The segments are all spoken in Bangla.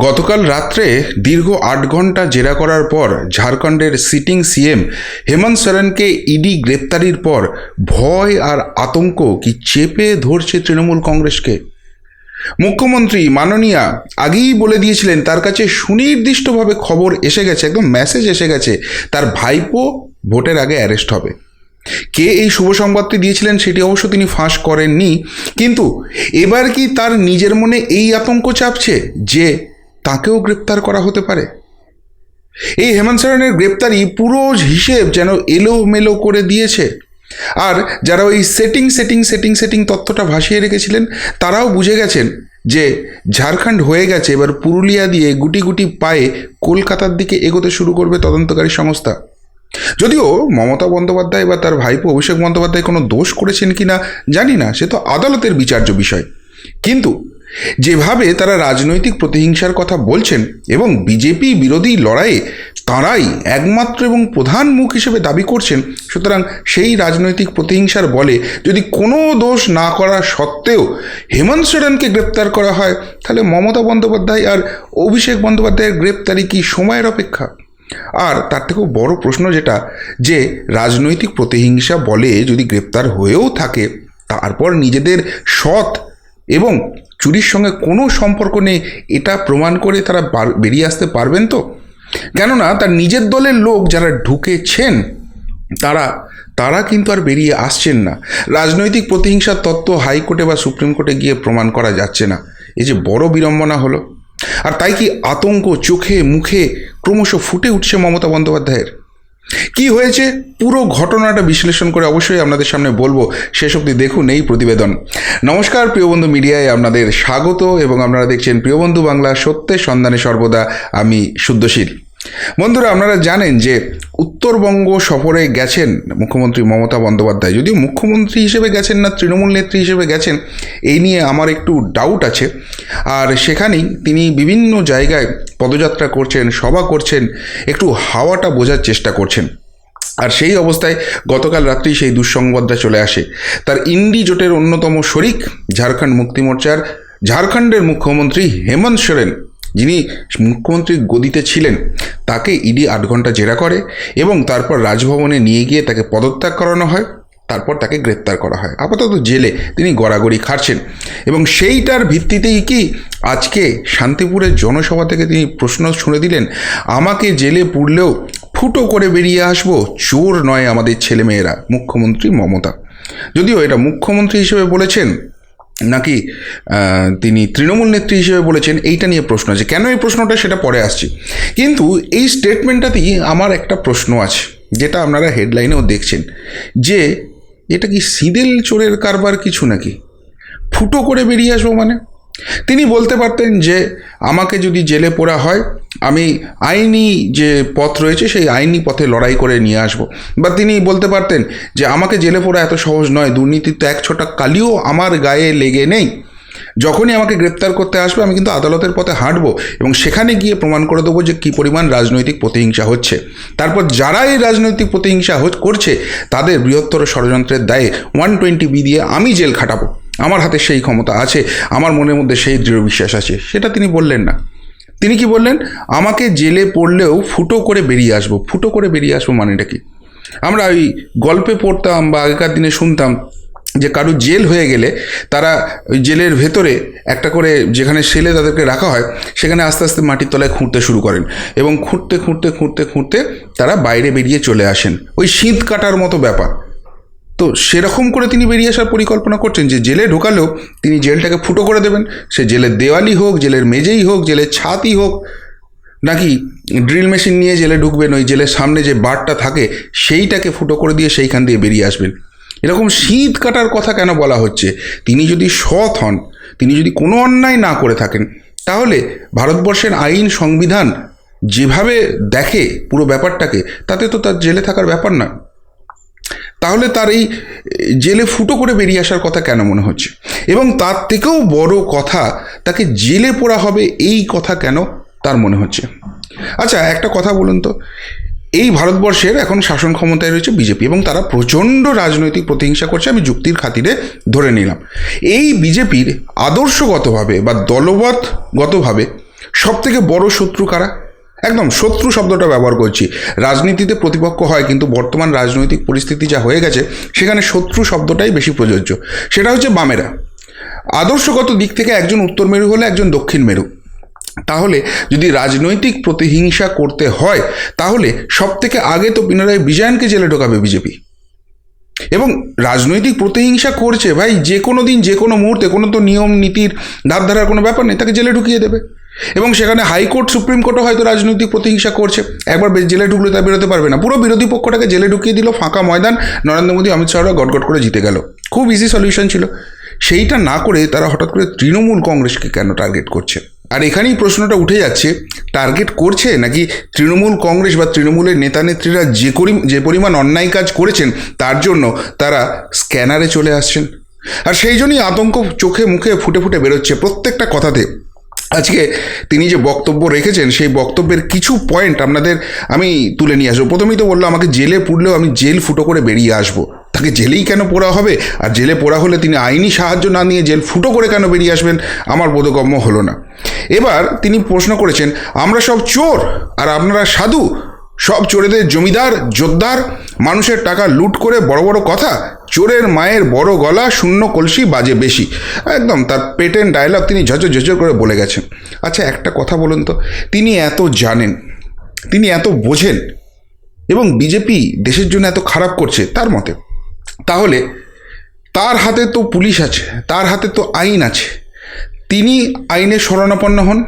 গতকাল রাত্রে দীর্ঘ আট ঘণ্টা জেরা করার পর ঝাড়খণ্ডের সিটিং সিএম হেমন্ত সোরেনকে ইডি গ্রেপ্তারির পর ভয় আর আতঙ্ক কি চেপে ধরছে তৃণমূল কংগ্রেসকে? মুখ্যমন্ত্রী মাননীয়া আগেই বলে দিয়েছিলেন, তার কাছে সুনির্দিষ্টভাবে খবর এসে গেছে, একদম মেসেজ এসে গেছে, তার ভাইপো ভোটের আগে অ্যারেস্ট হবে। কে এই শুভ সংবাদটি দিয়েছিলেন সেটি অবশ্য তিনি ফাঁস করেননি, কিন্তু এবার কি তার নিজের মনে এই আতঙ্ক চাপছে যে তাকেও গ্রেপ্তার করা হতে পারে? এই হেমন্ত সোরেনের গ্রেপ্তারি পুরো হিসেব যেন এলোমেলো করে দিয়েছে। আর যারা ওই সেটিং সেটিং সেটিং সেটিং তথ্যটা ভাসিয়ে রেখেছিলেন, তারাও বুঝে গেছেন যে ঝাড়খণ্ড হয়ে গেছে, এবার পুরুলিয়া দিয়ে গুটি গুটি পায়ে কলকাতার দিকে এগোতে শুরু করবে তদন্তকারী সংস্থা। যদিও মমতা বন্দ্যোপাধ্যায় বা তার ভাইপো অভিষেক বন্দ্যোপাধ্যায় কোনো দোষ করেছেন কি না জানি না, সে তো আদালতের বিচার্য বিষয়। কিন্তু যেভাবে তারা রাজনৈতিক প্রতিহিংসার কথা বলছেন এবং বিজেপি বিরোধী লড়াইয়ে তাঁরাই একমাত্র এবং প্রধান মুখ হিসেবে দাবি করছেন, সুতরাং সেই রাজনৈতিক প্রতিহিংসার বলে যদি কোনো দোষ না করা সত্ত্বেও হেমন্ত সোরেনকে গ্রেপ্তার করা হয়, তাহলে মমতা বন্দ্যোপাধ্যায় আর অভিষেক বন্দ্যোপাধ্যায়ের গ্রেপ্তারি কি সময়ের অপেক্ষা? আর তার থেকেও বড় প্রশ্ন যেটা, যে রাজনৈতিক প্রতিহিংসা বলে যদি গ্রেপ্তার হয়েও থাকে, তারপর নিজেদের সৎ এবং চুরির সঙ্গে কোনো সম্পর্ক নেই, এটা প্রমাণ করে তারা বেরিয়ে আসতে পারবেন তো? কেননা তার নিজের দলের লোক যারা ঢুকেছেন, তারা তারা কিন্তু আর বেরিয়ে আসছেন না। রাজনৈতিক প্রতিহিংসার তত্ত্ব হাইকোর্টে বা সুপ্রিম কোর্টে গিয়ে প্রমাণ করা যাচ্ছে না। এই যে বড় বিড়ম্বনা হলো। আর তাই কি আতঙ্ক চোখে, মুখে ক্রমশ ফুটে উঠছে মমতা বন্দ্যোপাধ্যায়ের? কি হয়েছে? পুরো ঘটনাটা বিশ্লেষণ করে অবশ্যই আপনাদের সামনে বলব। শেষ অবধি দেখুন এই প্রতিবেদন। নমস্কার প্রিয়বন্ধু মিডিয়ায় আপনাদের স্বাগত এবং আপনারা দেখছেন প্রিয়বন্ধু বাংলা সত্যের সন্ধানে সর্বদা। আমি শুদ্ধশীল। বন্ধুরা, আপনারা জানেন যে উত্তরবঙ্গ সফরে গেছেন মুখ্যমন্ত্রী মমতা বন্দ্যোপাধ্যায়। যদিও মুখ্যমন্ত্রী হিসেবে গেছেন না, তৃণমূল নেত্রী হিসেবে গেছেন, এই নিয়ে আমার একটু ডাউট আছে। আর সেখানেই তিনি বিভিন্ন জায়গায় পদযাত্রা করছেন, সভা করছেন, একটু হাওয়াটা বোঝার চেষ্টা করছেন। আর সেই অবস্থায় গতকাল রাত্রি সেই দুঃসংবাদটা চলে আসে। তার ইন্ডি জোটের অন্যতম শরিক ঝাড়খণ্ড মুক্তি মোর্চার ঝাড়খণ্ডের মুখ্যমন্ত্রী হেমন্ত সোরেন যিনি মুখ্যমন্ত্রীর গদিতে ছিলেন, তাকে ইডি আট ঘণ্টা জেরা করে এবং তারপর রাজভবনে নিয়ে গিয়ে তাকে পদত্যাগ করানো হয়, তারপর তাকে গ্রেপ্তার করা হয়। আপাতত জেলে তিনি গড়াগড়ি খাটছেন। এবং সেইটার ভিত্তিতেই কি আজকে শান্তিপুরের জনসভা থেকে তিনি প্রশ্ন শুনে দিলেন, আমাকে জেলে পুরলেও ফুটো করে বেরিয়ে আসব, চোর নয় আমাদের ছেলেমেয়েরা, মুখ্যমন্ত্রী মমতা। যদিও এটা মুখ্যমন্ত্রী হিসেবে বলেছেন নাকি তিনি তৃণমূল নেত্রী হিসেবে বলেছেন এইটা নিয়ে প্রশ্ন আছে। কেন এই প্রশ্নটা? সেটা পরে আসছি। কিন্তু এই স্টেটমেন্টটাতেই আমার একটা প্রশ্ন আছে, যেটা আপনারা হেডলাইনেও দেখছেন, যে এটা কি সিদেল চোরের কারবার কিছু নাকি? ফুটো করে বেরিয়ে আসব মানে? তিনি বলতে পারতেন যে, আমাকে যদি জেলে পোড়া হয়, আমি আইনি যে পথ রয়েছে, সেই আইনি পথে লড়াই করে নিয়ে আসব। বা তিনি বলতে পারতেন যে, আমাকে জেলে পোড়া এত সহজ নয়, দুর্নীতির তো এক ছোটা কালিও আমার গায়ে লেগে নেই। যখনই আমাকে গ্রেপ্তার করতে আসবে, আমি কিন্তু আদালতের পথে হাঁটবো এবং সেখানে গিয়ে প্রমাণ করে দেবো যে, কী পরিমাণ রাজনৈতিক প্রতিহিংসা হচ্ছে। তারপর যারা এই রাজনৈতিক প্রতিহিংসা করছে, তাদের বৃহত্তর ষড়যন্ত্রের দায়ে ওয়ান টোয়েন্টি বি দিয়ে আমি জেল খাটাবো। আমার হাতে সেই ক্ষমতা আছে, আমার মনের মধ্যে সেই দৃঢ় বিশ্বাস আছে। সেটা তিনি বললেন না। তিনি কি বললেন? আমাকে জেলে পড়লেও ফুটো করে বেরিয়ে আসব। ফুটো করে বেরিয়ে আসব মানেটা কি? আমরা ওই গল্পে পড়তাম বা আগেকার দিনে শুনতাম যে কারও জেল হয়ে গেলে তারা ওই জেলের ভেতরে একটা করে যেখানে সেলে তাদেরকে রাখা হয়, সেখানে আস্তে আস্তে মাটির তলায় খুঁড়তে শুরু করেন এবং খুঁড়তে খুঁড়তে খুঁড়তে খুঁড়তে তারা বাইরে বেরিয়ে চলে আসেন। ওই শীত কাটার মতো ব্যাপার। তো সেরকম করে তিনি বেরিয়ে আসার পরিকল্পনা করছেন যে জেলে ঢোকালেও তিনি জেলটাকে ফুটো করে দেবেন। সে জেলের দেওয়ালি হোক, জেলের মেজেই হোক, জেলের ছাতই হোক, নাকি ড্রিল মেশিন নিয়ে জেলে ঢুকবেন, ওই জেলের সামনে যে বারটা থাকে সেইটাকে ফুটো করে দিয়ে সেইখান দিয়ে বেরিয়ে আসবেন। এরকম শীত কাটার কথা কেন বলা হচ্ছে? তিনি যদি সৎ হন, তিনি যদি কোনো অন্যায় না করে থাকেন, তাহলে ভারতবর্ষের আইন সংবিধান যেভাবে দেখে পুরো ব্যাপারটাকে, তাতে তো তার জেলে থাকার ব্যাপার না তাহলে তার এই জেলে ফুটো করে বেরিয়ে আসার কথা কেন মনে হচ্ছে? এবং তার থেকেও বড় কথা, তাকে জেলে পোড়া হবে এই কথা কেন তার মনে হচ্ছে? আচ্ছা একটা কথা বলুন তো। এই ভারতবর্ষের এখন শাসন ক্ষমতায় রয়েছে বিজেপি এবং তারা প্রচণ্ড রাজনৈতিক প্রতিহিংসা করছে, আমি যুক্তির খাতিরে ধরে নিলাম। এই বিজেপির আদর্শগতভাবে বা দলবৎগতভাবে সব থেকে বড় শত্রু কারা? একদম শত্রু শব্দটা ব্যবহার করছি। রাজনীতিতে প্রতিপক্ষ হয়, কিন্তু বর্তমান রাজনৈতিক পরিস্থিতি যা হয়ে গেছে, সেখানে শত্রু শব্দটাই বেশি প্রযোজ্য। সেটা হচ্ছে বামেরা। আদর্শগত দিক থেকে একজন উত্তর মেরু হলে একজন দক্ষিণ মেরু। তাহলে যদি রাজনৈতিক প্রতিহিংসা করতে হয়, তাহলে সব থেকে আগে তো পিনারাই বিজয়নকে জেলে ঢোকাবে বিজেপি। এবং রাজনৈতিক প্রতিহিংসা করছে, ভাই, যে কোনো দিন, যে কোনো মুহূর্তে, কোনো তো নিয়ম, নীতির ধার ধারার কোনো ব্যাপার নেই, তাকে জেলে ঢুকিয়ে দেবে। এবং সেখানে হাইকোর্ট সুপ্রিম কোর্টও হয়তো রাজনৈতিক প্রতিহিংসা করছে। একবার জেলে ঢুকলে তা বেরোতে পারবে না। পুরো বিরোধী পক্ষটাকে জেলে ঢুকিয়ে দিল ফাঁকা ময়দান। নরেন্দ্র মোদী, অমিত শাহরা গটগট করে জিতে গেল। খুব ইজি সলিউশন ছিল। সেইটা না করে তারা হঠাৎ করে তৃণমূল কংগ্রেসকে কেন টার্গেট করছে? আর এখানেই প্রশ্নটা উঠে যাচ্ছে টার্গেট করছে নাকি তৃণমূল কংগ্রেস বা তৃণমূলের নেতা নেত্রীরা যে করি যে পরিমাণ অন্যায় কাজ করেছেন, তার জন্য তারা স্ক্যানারে চলে আসছেন? আর সেই জন্যই আতঙ্ক চোখে মুখে ফুটে ফুটে বেরোচ্ছে প্রত্যেকটা কথাতে। আজকে তিনি যে বক্তব্য রেখেছেন, সেই বক্তব্যের কিছু পয়েন্ট আপনাদের আমি তুলে নিয়ে আসব। প্রথমেই তো বলল, আমাকে জেলে পুড়লেও আমি জেল ফুটো করে বেরিয়ে আসব। তাকে জেলেই কেন পোড়া হবে? আর জেলে পোড়া হলে তিনি আইনি সাহায্য না নিয়ে জেল ফুটো করে কেন বেরিয়ে আসবেন? আমার বোধগম্য হলো না। এবার তিনি প্রশ্ন করেছেন, আমরা সব চোর, আর আপনারা সাধু সব চোরেদের জমিদার, জোরদার, মানুষের টাকা লুট করে বড় বড় কথা, চোরের মায়ের বড় গলা শূন্য কলসি বাজে বেশি। একদম তার পেটেন্ট ডায়লগ তিনি ঝঝর ঝঝর করে বলে গেছেন। আচ্ছা একটা কথা বলুন তো, তিনি এত জানেন, তিনি এত বোঝেন, এবং বিজেপি দেশের জন্য এত খারাপ করছে, তার মতে। তাহলে তার হাতে তো পুলিশ আছে, তার হাতে তো আইন আছে। তিনি আইনে শরণাপন্ন হন,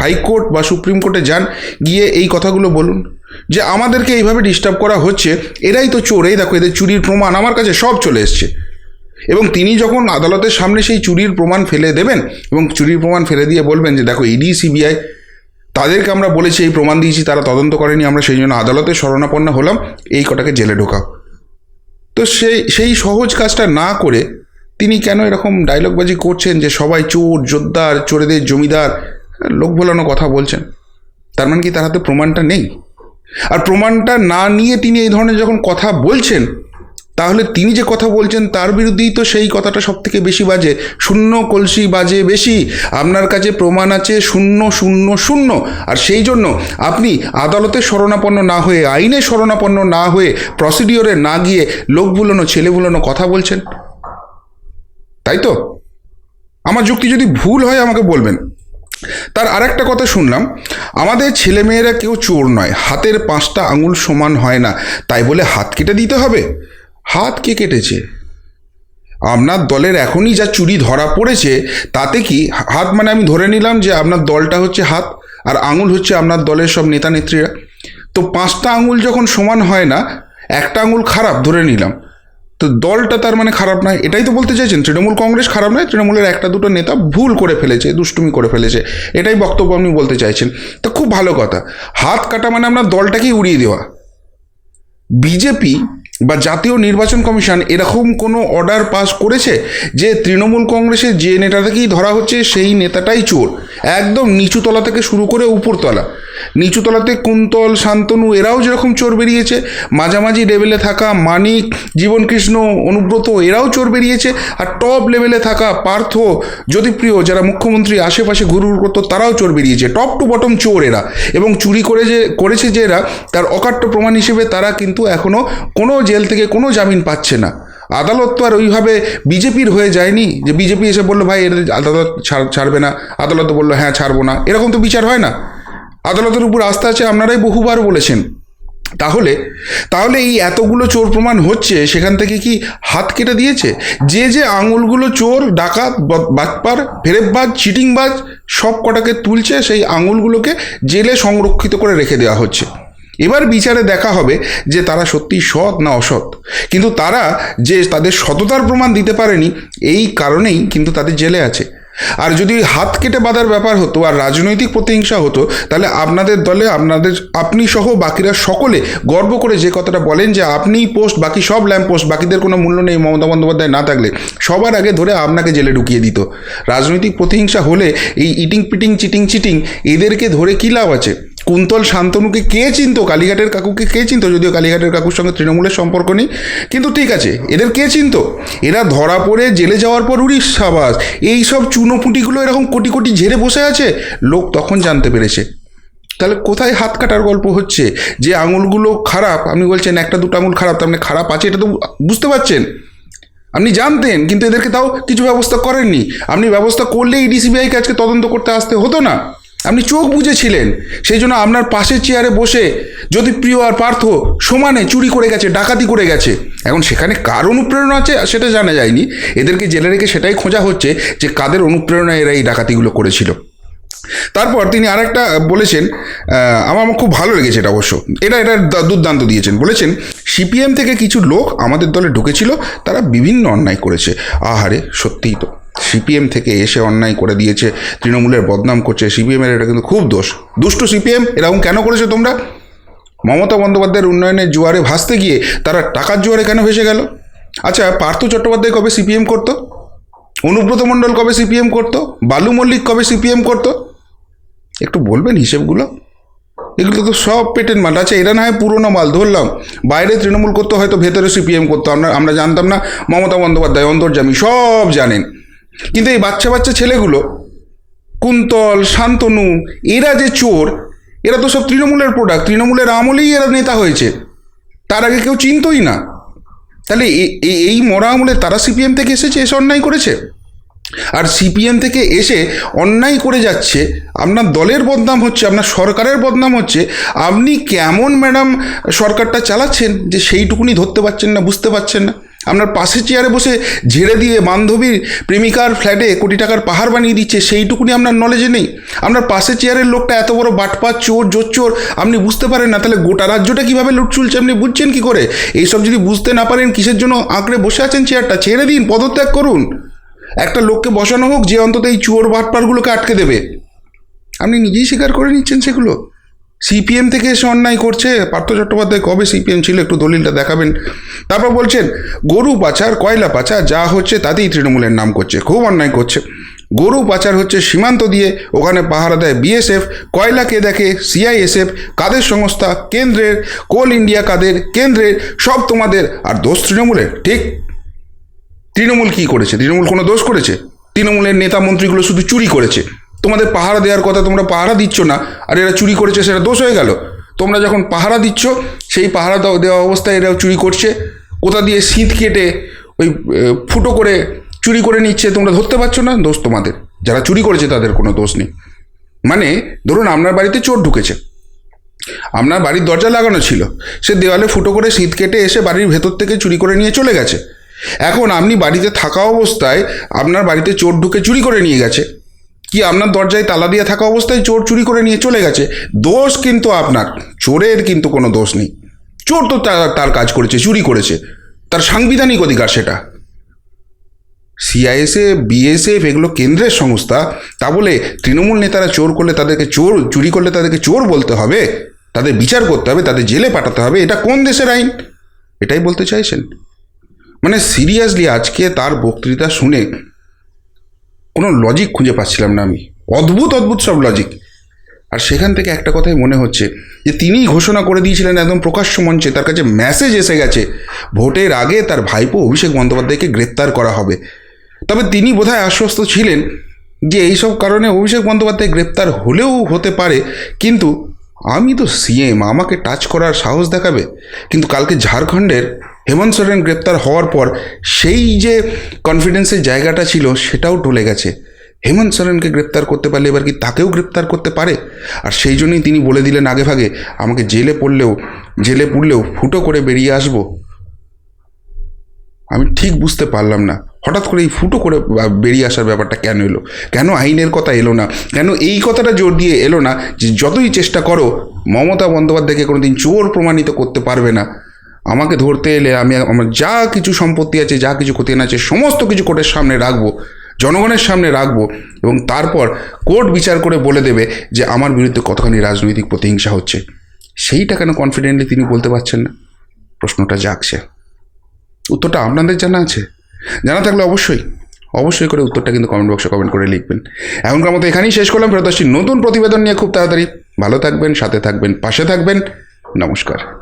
হাইকোর্ট বা সুপ্রিম কোর্টে যান, গিয়ে এই কথাগুলো বলুন। যে আমাদেরকে এইভাবে ডিস্টার্ব করা হচ্ছে, এরাই তো চোর, এই দেখো এদের চুরির প্রমাণ আমার কাছে সব চলে এসছে। এবং তিনি যখন আদালতের সামনে সেই চুরির প্রমাণ ফেলে দেবেন, এবং চুরির প্রমাণ ফেলে দিয়ে বলবেন যে, দেখো, ইডি, সিবিআই, তাদেরকে আমরা বলেছি, এই প্রমাণ দিয়েছি, তারা তদন্ত করেনি, আমরা সেই জন্য আদালতে শরণাপন্ন হলাম, এই কটাকে জেলে ঢোকাও। তো সেই সেই সহজ কাজটা না করে তিনি কেন এরকম ডায়লগবাজি করছেন যে, সবাই চোর, জোরদার, চোরেদের জমিদার, লোক ভোলানো কথা বলছেন? তার মানে কি তার হাতে প্রমাণটা নেই? আর প্রমাণটা না নিয়ে তিনি এই ধরনের যখন কথা বলছেন, তাহলে তিনি যে কথা বলছেন তার বিরুদ্ধেই তো সেই কথাটা সব থেকে বেশি বাজে। শূন্য কলসি বাজে বেশি। আপনার কাছে প্রমাণ আছে শূন্য শূন্য শূন্য। আর সেই জন্য আপনি আদালতে শরণাপন্ন না হয়ে, আইনে শরণাপন্ন না হয়ে, প্রসিডিওরে না গিয়ে লোক বুলোনো, ছেলে বুলোনো কথা বলছেন? তাই তো? আমার যুক্তি যদি ভুল হয় আমাকে বলবেন। তার আরেকটা কথা শুনলাম, আমাদের ছেলেমেয়েরা কেউ চোর নয়, হাতের পাঁচটা আঙুল সমান হয় না, তাই বলে হাত কেটে দিতে হবে? হাত কে কেটেছে? আপনার দলের এখনই যা চুরি ধরা পড়েছে, তাতে কি হাত মানে আমি ধরে নিলাম যে আপনার দলটা হচ্ছে হাত, আর আঙুল হচ্ছে আপনার দলের সব নেতা নেত্রীরা তো পাঁচটা আঙুল যখন সমান হয় না, একটা আঙুল খারাপ, ধরে নিলাম। তো দলটা তার মানে খারাপ নয়, এটাই তো বলতে চাইছেন। তৃণমূল কংগ্রেস খারাপ নয়, তৃণমূলের একটা দুটো নেতা ভুল করে ফেলেছে, দুষ্টুমি করে ফেলেছে, এটাই বক্তব্য আপনি বলতে চাইছেন। তো খুব ভালো কথা। হাত কাটা মানে আপনার দলটাকেই উড়িয়ে দেওয়া। বিজেপি বা জাতীয় নির্বাচন কমিশন এরকম কোনো অর্ডার পাস করেছে যে তৃণমূল কংগ্রেসের যে নেতাটাকেই ধরা হচ্ছে সেই নেতাটাই চোর। একদম নিচুতলা থেকে শুরু করে উপরতলা। নিচুতলাতে কুন্তল, শান্তনু এরাও যেরকম চোর বেরিয়েছে, মাঝামাঝি লেভেলে থাকা মানিক, জীবনকৃষ্ণ, অনুব্রত এরাও চোর বেরিয়েছে, আর টপ লেভেলে থাকা পার্থ, জ্যোতিপ্রিয় যারা মুখ্যমন্ত্রী, আশেপাশে ঘুরঘুর করতো তারাও চোর বেরিয়েছে। টপ টু বটম চোর এরা। এবং চুরি করে যে, করেছে যে এরা, তার অকাট্য প্রমাণ হিসেবে তারা কিন্তু এখনও কোনো জেল থেকে কোনো জামিন পাচ্ছে না। আদালত তো আর ওইভাবে বিজেপির হয়ে যায়নি যে বিজেপি এসে বলল, ভাই, এদের আদালত ছাড়, ছাড়বে না। আদালত বলল হ্যাঁ ছাড়বো না। এরকম তো বিচার হয় না। আদালতের উপর আস্থা আছে, আপনারাই বহুবার বলেছেন। তাহলে তাহলে এই এতগুলো চোর প্রমাণ হচ্ছে, সেখান থেকে কি হাত কেটে দিয়েছে? যে যে আঙুলগুলো চোর, ডাকাত বাটপার, ফেরেববাজ, চিটিংবাজ সব কটাকে তুলছে, সেই আঙুলগুলোকে জেলে সংরক্ষিত করে রেখে দেওয়া হচ্ছে। এবার বিচারে দেখা হবে যে তারা সত্যি সৎ না অসৎ। কিন্তু তারা যে তাদের সততার প্রমাণ দিতে পারেনি, এই কারণেই কিন্তু তাদের জেলে আছে। আর যদি হাত কেটে বাঁধার ব্যাপার হতো আর রাজনৈতিক প্রতিহিংসা হতো, তাহলে আপনাদের দলে আপনাদের, আপনি সহ বাকিরা সকলে গর্ব করে যে কথাটা বলেন যে আপনিই পোস্ট, বাকি সব ল্যাম্প পোস্ট, বাকিদের কোনো মূল্য নেই, মমতা বন্দ্যোপাধ্যায় না থাকলে। সবার আগে ধরে আপনাকে জেলে ঢুকিয়ে দিত। রাজনৈতিক প্রতিহিংসা হলে এই ইটিং পিটিং চিটিং চিটিং এদেরকে ধরে কী লাভ আছে? কুন্তল শান্তনুকে কে চিনতো? কালীঘাটের কাকুকে কে চিনতো? যদিও কালীঘাটের কাকুর সঙ্গে তৃণমূলের সম্পর্ক নেই, কিন্তু ঠিক আছে, এদের কে চিনতো? এরা ধরা পড়ে জেলে যাওয়ার পর উড়িষ্যাবাস। এই সব চুনোপুটিগুলো এরকম কোটি কোটি ঝেড়ে বসে আছে? লোক তখন জানতে পেরেছে। তাহলে কোথায় হাত কাটার গল্প হচ্ছে? যে আঙুলগুলো খারাপ, আপনি বলছেন একটা দুটো আঙুল খারাপ, তার মানে খারাপ আছে, এটা তো বুঝতে পারছেন? আপনি জানতেন, কিন্তু এদেরকে তাও কিছু ব্যবস্থা করেননি। আপনি ব্যবস্থা করলে ইডি সিবিআইকে আজকে তদন্ত করতে আসতে হতো না। আপনি চোখ বুঝেছিলেন সেই জন্য আপনার পাশের চেয়ারে বসে যদি প্রিয় আর পার্থ সমানে চুরি করে গেছে, ডাকাতি করে গেছে, এখন সেখানে কার অনুপ্রেরণা আছে সেটা জানা যায়নি। এদেরকে জেলে রেখে সেটাই খোঁজা হচ্ছে যে কাদের অনুপ্রেরণায় এরা এই ডাকাতিগুলো করেছিল। তারপর তিনি আরেকটা বলেছেন আমার খুব ভালো লেগেছে এটা অবশ্য। এটা এটা দুর্দান্ত দিয়েছেন। বলেছেন, সিপিএম থেকে কিছু লোক আমাদের দলে ঢুকেছিল, তারা বিভিন্ন অন্যায় করেছে। আহারে, সত্যিই তো। সিপিএম থেকে এসে অন্যায় করে দিয়েছে, তৃণমূলের বদনাম করছে, সিপিএমের এটা কিন্তু খুব দোষ। দুষ্টু সিপিএম, এরকম কেন করেছ তোমরা? মমতা বন্দ্যোপাধ্যায়ের উন্নয়নের জোয়ারে ভাসতে গিয়ে তারা টাকার জোয়ারে কেন ভেসে গেল? আচ্ছা পার্থ চট্টোপাধ্যায় কবে সিপিএম করতো? অনুব্রত মণ্ডল কবে সিপিএম করতো? বালু মল্লিক কবে সিপিএম করতো? একটু বলবেন হিসেবগুলো? এগুলো তো সব পেটের মাল। আচ্ছা এরা না হয় পুরোনো মাল, ধরলাম। বাইরে তৃণমূল করতো, হয়তো ভেতরে সিপিএম করতো। আমরা আমরা জানতাম না, মমতা বন্দ্যোপাধ্যায় অন্তর্জামী সব জানেন। কিন্তু এই বাচ্চা বাচ্চা ছেলেগুলো, কুন্তল, শান্তনু, এরা যে চোর, এরা তো সব তৃণমূলের প্রোডাক্ট তৃণমূলের আমলেই এরা নেতা হয়েছে। তার আগে কেউ চিনতই না। তাহলে এই মরা আমলে তারা সিপিএম থেকে এসেছে, এসে অন্যায় করেছে? আর সিপিএম থেকে এসে অন্যায় করে যাচ্ছে, আপনার দলের বদনাম হচ্ছে, আপনার সরকারের বদনাম হচ্ছে, আপনি কেমন ম্যাডাম সরকারটা চালাচ্ছেন যে সেইটুকুনি ধরতে পারছেন না, বুঝতে পারছেন না? আপনার পাশের চেয়ারে বসে ঝেড়ে দিয়ে বান্ধবীর প্রেমিকার ফ্ল্যাটে কোটি টাকার পাহাড় বানিয়ে দিচ্ছে, সেইটুকুনি আপনার নলেজে নেই। আপনার পাশের চেয়ারের লোকটা এত বড় বাটপাত চোর জোর চোর আপনি বুঝতে পারেন না, তাহলে গোটা রাজ্যটা কীভাবে লুট চলছে আপনি বুঝছেন কি করে? এইসব যদি বুঝতে না পারেন, কিসের জন্য আঁকড়ে বসে আছেন চেয়ারটা ছেড়ে দিন, পদত্যাগ করুন। একটা লোককে বসানো হোক, যে অন্তত এই চোর বাটপারগুলোকে আটকে দেবে। আপনি নিজেই স্বীকার করে নিচ্ছেন সেগুলো। সিপিএম থেকে এসে অন্যায় করছে, পার্থ চট্টোপাধ্যায় কবে সিপিএম ছিল একটু দলিলটা দেখাবেন। তারপর বলছেন, গরু পাচার, কয়লা পাচার, যা হচ্ছে তাতেই তৃণমূলের নাম করছে, খুব অন্যায় করছে। গরু পাচার হচ্ছে সীমান্ত দিয়ে, ওখানে পাহারা দেয় বিএসএফ কয়লাকে দেখে সিআইএসএফ, কাদের সংস্থা, কেন্দ্রের, কোল ইন্ডিয়া কাদের, কেন্দ্রের, সব তোমাদের, আর দোষ তৃণমূলের, ঠিক? তৃণমূল কি করেছে? তৃণমূল কোনো দোষ করেছে? তৃণমূলের নেতা মন্ত্রীগুলো শুধু চুরি করেছে। তোমাদের পাহারা দেওয়ার কথা তোমরা পাহারা দিচ্ছ না, আর এরা চুরি করেছে সেটা দোষ হয়ে গেল। তোমরা যখন পাহারা দিচ্ছ, সেই পাহারা দেওয়া অবস্থায় এরাও চুরি করছে। কোথা দিয়ে শীত কেটে ওই ফুটো করে চুরি করে নিচ্ছে, তোমরা ধরতে পারছ না, দোষ তোমাদের। যারা চুরি করেছে, তাদের কোনো দোষ নেই। মানে ধরুন আপনার বাড়িতে চোর ঢুকেছে। আপনার বাড়ির দরজা লাগানো ছিল। সে দেওয়ালে ফুটো করে শীত কেটে এসে বাড়ির ভেতর থেকে চুরি করে নিয়ে চলে গেছে। এখন আপনি বাড়িতে থাকা অবস্থায় আপনার বাড়িতে চোর ঢুকে চুরি করে নিয়ে গেছে। কি আপনার দরজায় তালা দিয়ে থাকা অবস্থায় চোর চুরি করে নিয়ে চলে গেছে? দোষ কিন্তু আপনার। চোরের কিন্তু কোনো দোষ নেই। চোর তো তার কাজ করেছে, চুরি করেছে। তার সাংবিধানিক অধিকার সেটা। সিআইএসএফ বিএসএফ এগুলো কেন্দ্রের সংস্থা। তা বলে তৃণমূল নেতারা চোর করলে তাদেরকে চোর, চুরি করলে তাদেরকে চোর বলতে হবে? তাদের বিচার করতে হবে, তাদের জেলে পাঠাতে হবে। এটা কোন দেশের আইন? এটাই বলতে চাইছেন। মানে সিরিয়াসলি আজকে তার বক্তৃতা শুনে কোনো লজিক খুঁজে পাচ্ছিলাম না আমি। অদ্ভুত অদ্ভুত সব লজিক আর সেখান থেকে একটা কথাই মনে হচ্ছে যে, তিনিই ঘোষণা করে দিয়েছিলেন একদম প্রকাশ্য মঞ্চে, তার কাছে মেসেজ এসে গেছে, ভোটের আগে তার ভাইপো অভিষেক বন্দ্যোপাধ্যায়কে গ্রেপ্তার করা হবে। তবে তিনি বোধহয় আশ্বস্ত ছিলেন যে এইসব কারণে অভিষেক বন্দ্যোপাধ্যায় গ্রেপ্তার হলেও হতে পারে, কিন্তু আমি তো সিএম আমাকে টাচ করার সাহস দেখাবে। কিন্তু কালকে ঝাড়খণ্ডের হেমন্ত সোরেন গ্রেপ্তার হওয়ার পর সেই যে কনফিডেন্সের জায়গাটা ছিল, সেটাও টলে গেছে। হেমন্ত সোরেনকে গ্রেপ্তার করতে পারলে এবার কি তাকেও গ্রেপ্তার করতে পারে? আর সেই জন্যই তিনি বলে দিলেন আগে ভাগে আমাকে জেলে পড়লেও, জেলে পুড়লেও ফুটো করে বেরিয়ে আসব। আমি ঠিক বুঝতে পারলাম না, হঠাৎ করে এই ফুটো করে বেরিয়ে আসার ব্যাপারটা কেন এলো? কেন আইনের কথা এলো না? কেন এই কথাটা জোর দিয়ে এলো না যে যতই চেষ্টা করো, মমতা বন্দ্যোপাধ্যায়কে কোনোদিন চোর প্রমাণিত করতে পারবে না? আমাকে ধরতে এলে আমি আমার যা কিছু সম্পত্তি আছে, যা কিছু ক্ষতি আছে, সমস্ত কিছু কোর্টের সামনে রাখব, জনগণের সামনে রাখব এবং তারপর কোর্ট বিচার করে বলে দেবে যে আমার বিরুদ্ধে কতখানি রাজনৈতিক প্রতিহিংসা হচ্ছে। সেইটা কেন কনফিডেন্টলি তিনি বলতে পারছেন না? প্রশ্নটা জাগছে। উত্তরটা আপনাদের জানা আছে। জানা থাকলে অবশ্যই অবশ্যই করে উত্তরটা কিন্তু কমেন্ট বক্সে কমেন্ট করে লিখবেন। এখনকার মতো এখানেই শেষ করলাম। ফেরত আসছি নতুন প্রতিবেদন নিয়ে খুব তাড়াতাড়ি। ভালো থাকবেন, সাথে থাকবেন, পাশে থাকবেন। নমস্কার।